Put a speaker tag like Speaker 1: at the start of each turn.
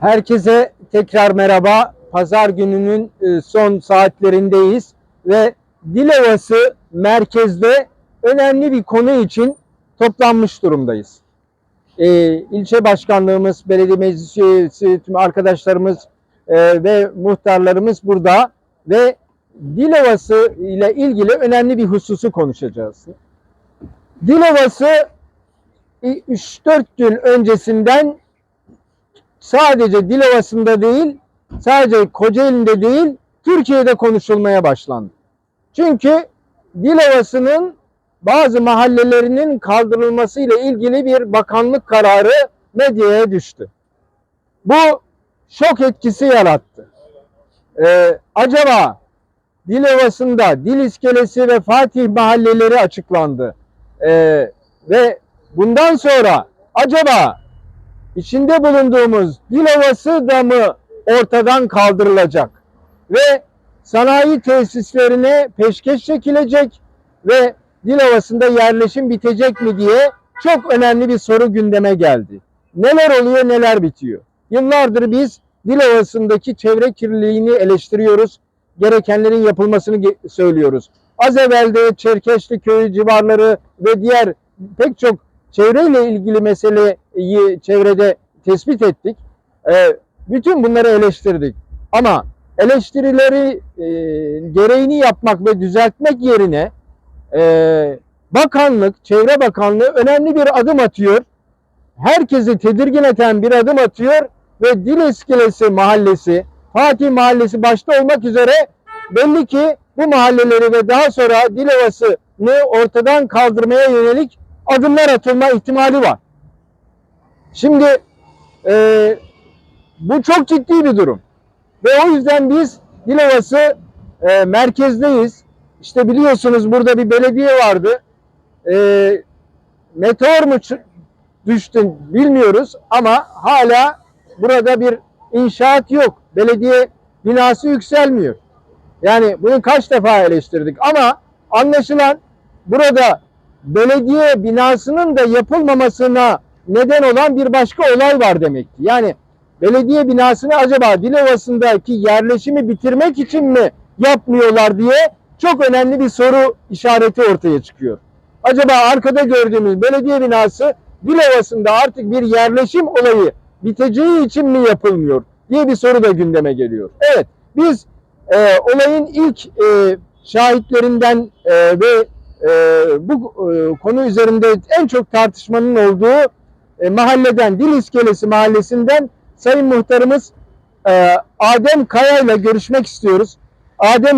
Speaker 1: Herkese tekrar merhaba. Pazar gününün e, son saatlerindeyiz ve Dilovası merkezde önemli bir konu için toplanmış durumdayız. E, ilçe başkanlığımız, belediye meclis üyesi, tüm arkadaşlarımız e, ve muhtarlarımız burada ve Dilovası ile ilgili önemli bir hususu konuşacağız. Dilovası 3-4 gün öncesinden sadece Dilovası'nda değil, sadece Kocaeli'nde değil, Türkiye'de konuşulmaya başlandı. Çünkü Dilovası'nın bazı mahallelerinin kaldırılması ile ilgili bir bakanlık kararı medyaya düştü. Bu şok etkisi yarattı. Ee, acaba Dilovası'nda Dil İskelesi ve Fatih mahalleleri açıklandı. Ee, ve bundan sonra acaba içinde bulunduğumuz Dilovası da mı ortadan kaldırılacak ve sanayi tesislerine peşkeş çekilecek ve Dilovası'nda yerleşim bitecek mi diye çok önemli bir soru gündeme geldi. Neler oluyor neler bitiyor. Yıllardır biz Dilovası'ndaki çevre kirliliğini eleştiriyoruz. Gerekenlerin yapılmasını söylüyoruz. Az evvel de Çerkeşli köyü civarları ve diğer pek çok çevreyle ilgili meseleyi çevrede tespit ettik. Ee, bütün bunları eleştirdik. Ama eleştirileri e, gereğini yapmak ve düzeltmek yerine e, bakanlık, Çevre Bakanlığı önemli bir adım atıyor. Herkesi tedirgin eden bir adım atıyor ve Dil İskelesi Mahallesi, Fatih Mahallesi başta olmak üzere belli ki bu mahalleleri ve daha sonra Dilovası'nı ortadan kaldırmaya yönelik adımlar atılma ihtimali var. Şimdi e, bu çok ciddi bir durum. Ve o yüzden biz Dilovası e, merkezdeyiz. İşte biliyorsunuz burada bir belediye vardı. E, meteor mu düştü bilmiyoruz ama hala burada bir inşaat yok. Belediye binası yükselmiyor. Yani bunu kaç defa eleştirdik ama anlaşılan burada belediye binasının da yapılmamasına neden olan bir başka olay var demek ki. Yani belediye binasını acaba Dilovası'ndaki yerleşimi bitirmek için mi yapmıyorlar diye çok önemli bir soru işareti ortaya çıkıyor. Acaba arkada gördüğümüz belediye binası Dilovası'nda artık bir yerleşim olayı biteceği için mi yapılmıyor diye bir soru da gündeme geliyor. Evet biz e, olayın ilk e, şahitlerinden e, ve bu e, konu üzerinde en çok tartışmanın olduğu e, mahalleden, Dil İskelesi mahallesinden Sayın Muhtarımız e, Adem Kaya ile görüşmek istiyoruz. Adem Bey